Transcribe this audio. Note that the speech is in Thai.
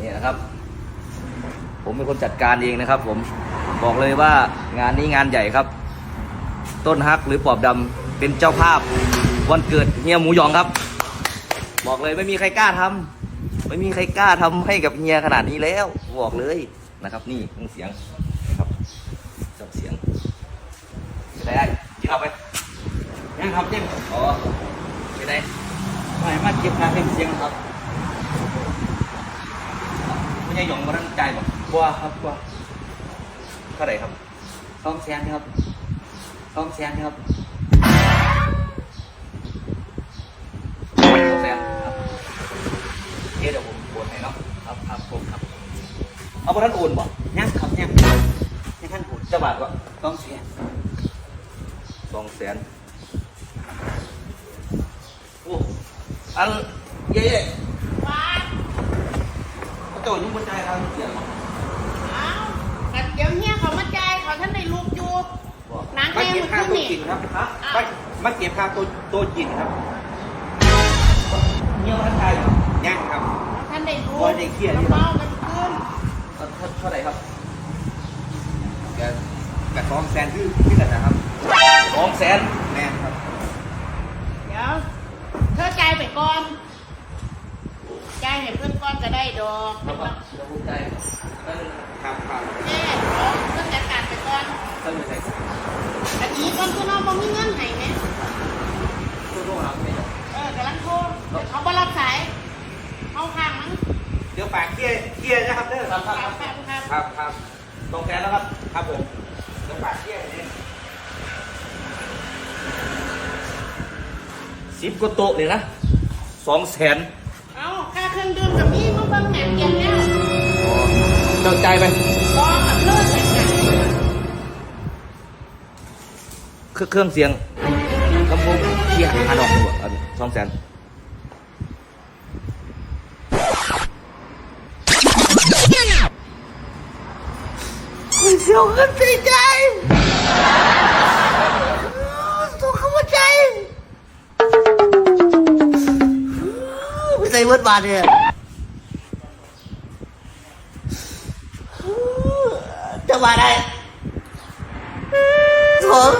นี่นะครับ ผมเป็นคนจัดการเองนะครับ ผมบอกเลยว่างานนี้งานใหญ่ครับ ต้นฮักหรือปอบดำเป็นเจ้าภาพวันเกิดเฮียหมูหยองครับ บอกเลยไม่มีใครกล้าทำไม่มีใครกล้าทำให้กับเฮียขนาดนี้แล้ว บอกเลยนะครับ นี่เครื่องเสียงนะครับจับเสียงได้ได้ยินเอาไปยังครับเจ๊งอ๋อไปไหนหมายมาเก็บค่าเครื่องเสียงครับ ไม่ใช่หยองมาตั้งใจบอกบัวครับบัวเท่าไหร่ครับสองแสนครับสองแสนครับสองแสนครับเดี๋ยวผมโอนให้เนาะครับครับผมครับ เอาพระท่านโอนบอกยังครับยังยังท่านพูดจะบาทวะสองแสนสองแสนโอ้อันเย่ พระเจ้ายุ่งบนใจครับเสียงบอกอ้าวแต่เดี๋ยวเฮียเขามาจ่ายเขาท่านได้ลูกอยู่บอกนางมาแม่เก็บมันค่าขึ้นตัวนี่กินครับฮะมามาเก็บค่าตัวตัวกินครับเงี้ยวท่านใจเหรอยังครับท่านได้ลูกโอ้ยได้เครียดอยู่เมามันขึ้นเท่าเท่าไหร่ครับแกแกสองแสนที่ที่กันนะครับสองแสนแม่นครับเดี๋ยวเธอจ่ายไปก่อนจ่ายให้เพื่ อนก่อนก็ได้ดอกครับครับเดี๋ยวผมใจายนั่นครับครับแม่ขอเพื่อนจัดการไปก่อนท่านอยู่ไหนอันนี้ก่อนคือน้องบ่มีเงินให้ไหมตู้โทรหาคุณเนี่ยเออกำลังโทรเดี๋ยวเขาบ่รับสายเอาข้างมั้งเดี๋ยวฝากเคลียร์เคลียร์นะครับเด้อครับครับคครัรับบครับครับครับสองแสนแล้วครับครับผมเดี๋ยวฝากเคลียร์เนี่ยสิบกว่าโต๊ะเลยนะสองแสนเอาค่าเครื่องดื่มกับพี่มา เบิ่งหนังเย็นแล้วเจ้าใจไปรอกับเลิกเลยค่ะเครื่องเครื่องเสียงลำโพงเชียหาดอกดีกว่าอันสองแสนเสียวขึ้นใจใจตัวเข้าใจไม่ใส่เวิร์ดบาทเนี่ย cho bà đây. Xuống